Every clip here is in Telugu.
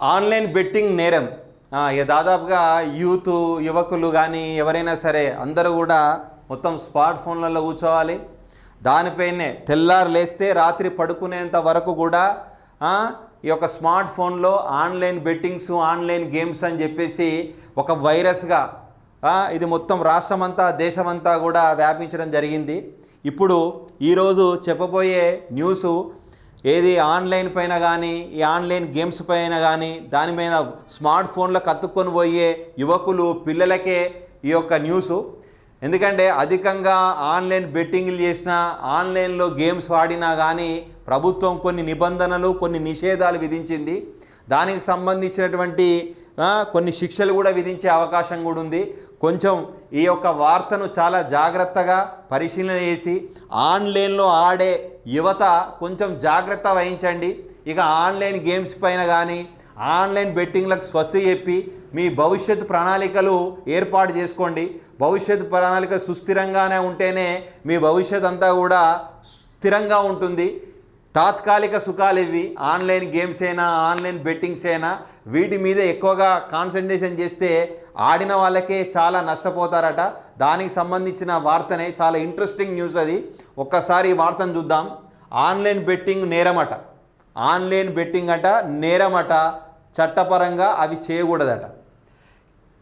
ఆన్లైన్ బెట్టింగ్ నేరం. ఇక దాదాపుగా యూత్ యువకులు కానీ ఎవరైనా సరే అందరూ కూడా మొత్తం స్మార్ట్ ఫోన్లలో కూర్చోవాలి. దానిపైనే తెల్లారు లేస్తే రాత్రి పడుకునేంత వరకు కూడా ఈ యొక్క స్మార్ట్ ఫోన్లో ఆన్లైన్ బెట్టింగ్స్ ఆన్లైన్ గేమ్స్ అని చెప్పేసి ఒక వైరస్గా ఇది మొత్తం రాష్ట్రమంతా దేశమంతా కూడా వ్యాపించడం జరిగింది. ఇప్పుడు ఈరోజు చెప్పబోయే న్యూసు ఏది ఆన్లైన్ పైన కానీ ఈ ఆన్లైన్ గేమ్స్ పైన కానీ దాని మీద స్మార్ట్ ఫోన్లో కత్తుక్కొని పోయే యువకులు పిల్లలకే ఈ యొక్క న్యూసు. ఎందుకంటే అధికంగా ఆన్లైన్ బెట్టింగ్లు చేసినా ఆన్లైన్లో గేమ్స్ ఆడినా కానీ ప్రభుత్వం కొన్ని నిబంధనలు కొన్ని నిషేధాలు విధించింది. దానికి సంబంధించినటువంటి కొన్ని శిక్షలు కూడా విధించే అవకాశం కూడా ఉంది. కొంచెం ఈ యొక్క వార్తను చాలా జాగ్రత్తగా పరిశీలన చేసి ఆన్లైన్లో ఆడే యువత కొంచెం జాగ్రత్త వహించండి. ఇక ఆన్లైన్ గేమ్స్ పైన కానీ ఆన్లైన్ బెట్టింగ్లకు స్వస్తి చెప్పి మీ భవిష్యత్ ప్రణాళికలు ఏర్పాటు చేసుకోండి. భవిష్యత్ ప్రణాళిక సుస్థిరంగానే ఉంటేనే మీ భవిష్యత్ అంతా కూడా స్థిరంగా ఉంటుంది. తాత్కాలిక సుఖాలు ఇవి. ఆన్లైన్ గేమ్స్ అయినా ఆన్లైన్ బెట్టింగ్స్ అయినా వీటి మీద ఎక్కువగా కాన్సన్ట్రేషన్ చేస్తే ఆడిన వాళ్ళకే చాలా నష్టపోతారట. దానికి సంబంధించిన వార్తనే చాలా ఇంట్రెస్టింగ్ న్యూస్ అది. ఒక్కసారి ఈ వార్తను చూద్దాం. ఆన్లైన్ బెట్టింగ్ నేరమట. ఆన్లైన్ బెట్టింగ్ అట నేరమట. చట్టపరంగా అవి చేయకూడదట.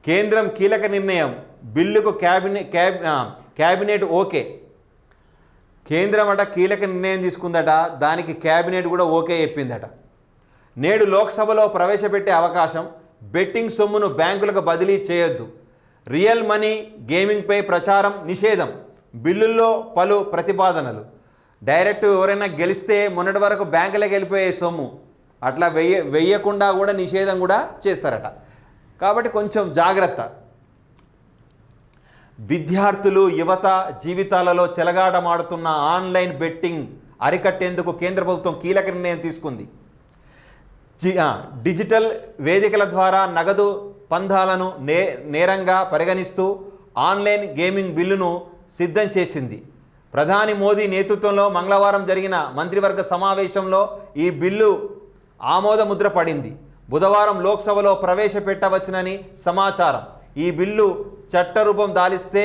కేంద్రం కీలక నిర్ణయం. బిల్లుకు క్యాబినెట్ క్యాబ్ క్యాబినెట్ ఓకే. కేంద్రం అట కీలక నిర్ణయం తీసుకుందట దానికి క్యాబినెట్ కూడా ఓకే చెప్పిందట. నేడు లోక్సభలో ప్రవేశపెట్టే అవకాశం బెట్టింగ్ సొమ్మును బ్యాంకులకు బదిలీ చేయొద్దు. రియల్ మనీ గేమింగ్పై ప్రచారం నిషేధం. బిల్లుల్లో పలు ప్రతిపాదనలు. డైరెక్ట్ ఎవరైనా గెలిస్తే మొన్నటి వరకు బ్యాంకులకు వెళ్ళిపోయే సొమ్ము. అట్లా వెయ్య వెయ్యకుండా కూడా నిషేధం కూడా చేస్తారట. కాబట్టి కొంచెం జాగ్రత్త. విద్యార్థులు యువత జీవితాలలో చెలగాటమాడుతున్న ఆన్లైన్ బెట్టింగ్ అరికట్టేందుకు కేంద్ర ప్రభుత్వం కీలక నిర్ణయం తీసుకుంది. జి డిజిటల్ వేదికల ద్వారా నగదు పంధాలను నే నేరంగా పరిగణిస్తూ ఆన్లైన్ గేమింగ్ బిల్లును సిద్ధం చేసింది. ప్రధాని మోదీ నేతృత్వంలో మంగళవారం జరిగిన మంత్రివర్గ సమావేశంలో ఈ బిల్లు ఆమోదముద్ర పడింది. బుధవారం లోక్సభలో ప్రవేశపెట్టవచ్చునని సమాచారం. ఈ బిల్లు చట్టరూపం దాలిస్తే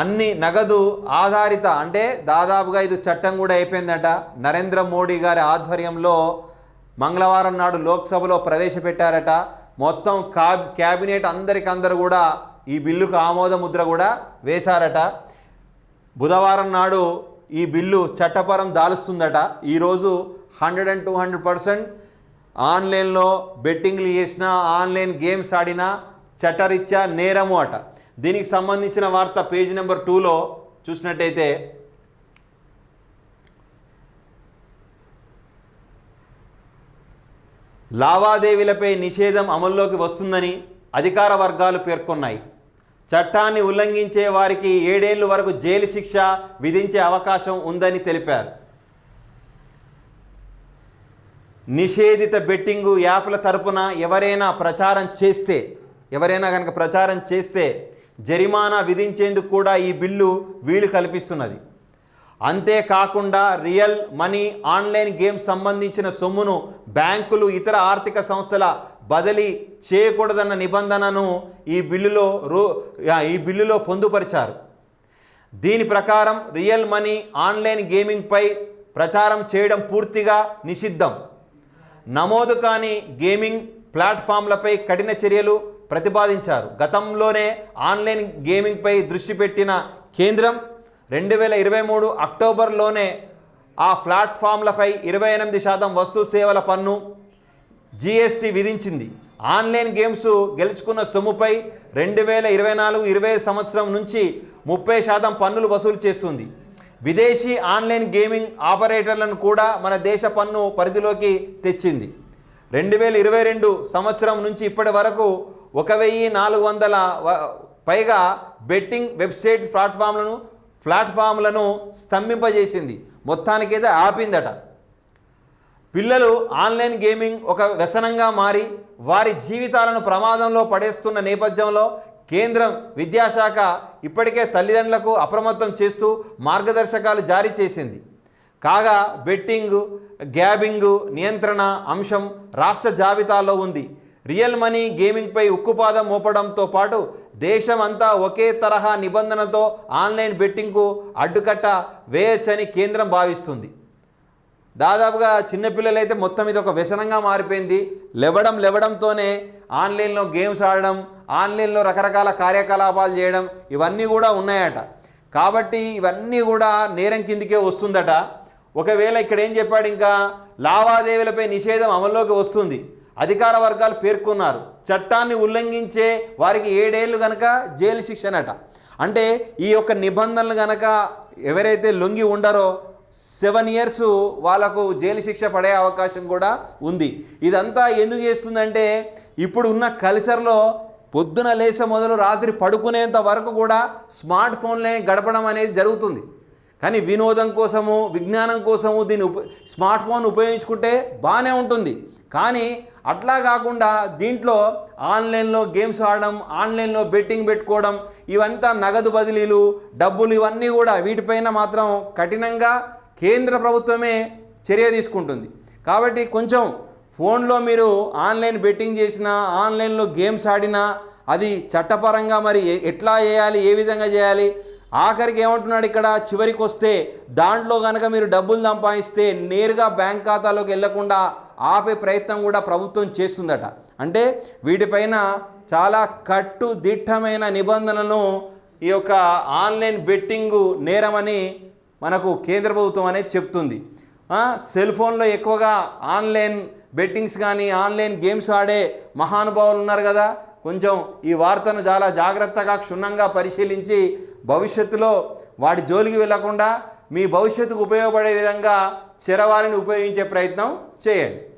అన్ని నగదు ఆధారిత అంటే దాదాపుగా ఇది చట్టం కూడా అయిపోయిందట. నరేంద్ర మోడీ గారి ఆధ్వర్యంలో మంగళవారం నాడు లోక్సభలో ప్రవేశపెట్టారట. మొత్తం కా క్యాబినెట్ అందరికందరూ కూడా ఈ బిల్లుకు ఆమోద ముద్ర కూడా వేశారట. బుధవారం నాడు ఈ బిల్లు చట్టపరం దాలుస్తుందట. ఈరోజు hundred and two hundred percent ఆన్లైన్లో బెట్టింగ్లు చేసినా ఆన్లైన్ గేమ్స్ ఆడినా చట్టరీత్యా నేరము అట. దీనికి సంబంధించిన వార్త పేజ్ నెంబర్ టూలో చూసినట్టయితే లావాదేవీలపై నిషేధం అమల్లోకి వస్తుందని అధికార వర్గాలు పేర్కొన్నాయి. చట్టాన్ని ఉల్లంఘించే వారికి ఏడేళ్ళ వరకు జైలు శిక్ష విధించే అవకాశం ఉందని తెలిపారు. నిషేధిత బెట్టింగు యాప్ల తరపున ఎవరైనా ప్రచారం చేస్తే ఎవరైనా కనుక ప్రచారం చేస్తే జరిమానా విధించేందుకు కూడా ఈ బిల్లు వీలు కల్పిస్తున్నది. అంతేకాకుండా రియల్ మనీ ఆన్లైన్ గేమ్స్ సంబంధించిన సొమ్మును బ్యాంకులు ఇతర ఆర్థిక సంస్థల బదిలీ చేయకూడదన్న నిబంధనను ఈ బిల్లులో రూ ఈ బిల్లులో పొందుపరిచారు. దీని ప్రకారం రియల్ మనీ ఆన్లైన్ గేమింగ్పై ప్రచారం చేయడం పూర్తిగా నిషిద్ధం. నమోదు కాని గేమింగ్ ప్లాట్ఫామ్లపై కఠిన చర్యలు ప్రతిపాదించారు. గతంలోనే ఆన్లైన్ గేమింగ్పై దృష్టి పెట్టిన కేంద్రం రెండు వేల ఇరవై మూడు అక్టోబర్లోనే ఆ ప్లాట్ఫామ్లపై ఇరవై ఎనిమిది శాతం వస్తు సేవల పన్ను జీఎస్టీ విధించింది. ఆన్లైన్ గేమ్స్ గెలుచుకున్న సొమ్ముపై రెండు వేల ఇరవై నాలుగు ఇరవై సంవత్సరం నుంచి ముప్పై శాతం పన్నులు వసూలు చేస్తుంది. విదేశీ ఆన్లైన్ గేమింగ్ ఆపరేటర్లను కూడా మన దేశ పన్ను పరిధిలోకి తెచ్చింది. రెండు వేల ఇరవై రెండు సంవత్సరం నుంచి ఇప్పటి వరకు ఒక వెయ్యి నాలుగు వందల పైగా బెట్టింగ్ వెబ్సైట్ ప్లాట్ఫామ్లను ప్లాట్ఫామ్లను స్తంభింపజేసింది. మొత్తానికైతే ఆపిందట. పిల్లలు ఆన్లైన్ గేమింగ్ ఒక వ్యసనంగా మారి వారి జీవితాలను ప్రమాదంలో పడేస్తున్న నేపథ్యంలో కేంద్రం విద్యాశాఖ ఇప్పటికే తల్లిదండ్రులకు అప్రమత్తం చేస్తూ మార్గదర్శకాలు జారీ చేసింది. కాగా బెట్టింగ్ గ్యాబింగ్ నియంత్రణ అంశం రాష్ట్ర జాబితాలో ఉంది. రియల్ మనీ గేమింగ్పై ఉక్కుపాదం మోపడంతో పాటు దేశం అంతా ఒకే తరహా నిబంధనతో ఆన్లైన్ బెట్టింగ్కు అడ్డుకట్ట వేయచ్చని కేంద్రం భావిస్తుంది. దాదాపుగా చిన్నపిల్లలైతే మొత్తం ఇది ఒక వ్యసనంగా మారిపోయింది. లెవడం లెవడంతోనే ఆన్లైన్లో గేమ్స్ ఆడడం ఆన్లైన్లో రకరకాల కార్యకలాపాలు చేయడం ఇవన్నీ కూడా ఉన్నాయట. కాబట్టి ఇవన్నీ కూడా నేరం కిందికే వస్తుందట. ఒకవేళ ఇక్కడ ఏం చెప్పాడు ఇంకా? లావాదేవీలపై నిషేధం అమల్లోకి వస్తుంది. అధికార వర్గాలు పేర్కొన్నారు. చట్టాన్ని ఉల్లంఘించే వారికి ఏడేళ్ళు గనక జైలు శిక్షనట. అంటే ఈ యొక్క నిబంధనలు గనక ఎవరైతే లొంగి ఉండరో సెవెన్ ఇయర్స్ వాళ్ళకు జైలు శిక్ష పడే అవకాశం కూడా ఉంది. ఇదంతా ఎందుకు చేస్తుందంటే ఇప్పుడు ఉన్న కల్చర్లో పొద్దున లేసే మొదలు రాత్రి పడుకునేంత వరకు కూడా స్మార్ట్ ఫోన్లే గడపడం అనేది జరుగుతుంది. కానీ వినోదం కోసము విజ్ఞానం కోసము దీన్ని ఉప స్మార్ట్ ఫోన్ ఉపయోగించుకుంటే బాగానే ఉంటుంది. కానీ అట్లా కాకుండా దీంట్లో ఆన్లైన్లో గేమ్స్ ఆడడం ఆన్లైన్లో బెట్టింగ్ పెట్టుకోవడం ఇవంతా నగదు బదిలీలు డబ్బులు ఇవన్నీ కూడా వీటిపైన మాత్రం కఠినంగా కేంద్ర ప్రభుత్వమే చర్య తీసుకుంటుంది. కాబట్టి కొంచెం ఫోన్లో మీరు ఆన్లైన్ బెట్టింగ్ చేసినా ఆన్లైన్లో గేమ్స్ ఆడినా అది చట్టపరంగా మరి ఎట్లా చేయాలి ఏ విధంగా చేయాలి? ఆఖరికి ఏమంటున్నాడు ఇక్కడ? చివరికి వస్తే దాంట్లో కనుక మీరు డబ్బులు సంపాదిస్తే నేరుగా బ్యాంక్ ఖాతాలోకి వెళ్ళకుండా ఆపే ప్రయత్నం కూడా ప్రభుత్వం చేస్తుందట. అంటే వీటిపైన చాలా కట్టుదిట్టమైన నిబంధనలను ఈ యొక్క ఆన్లైన్ బెట్టింగు నేరమని మనకు కేంద్ర ప్రభుత్వం అనేది చెప్తుంది. సెల్ ఫోన్లో ఎక్కువగా ఆన్లైన్ బెట్టింగ్స్ కానీ ఆన్లైన్ గేమ్స్ ఆడే మహానుభావులు ఉన్నారు కదా. కొంచెం ఈ వార్తను చాలా జాగ్రత్తగా క్షుణ్ణంగా పరిశీలించి భవిష్యత్తులో వాటి జోలికి వెళ్ళకుండా మీ భవిష్యత్తుకు ఉపయోగపడే విధంగా చిరవారిని ఉపయోగించే ప్రయత్నం చేయండి.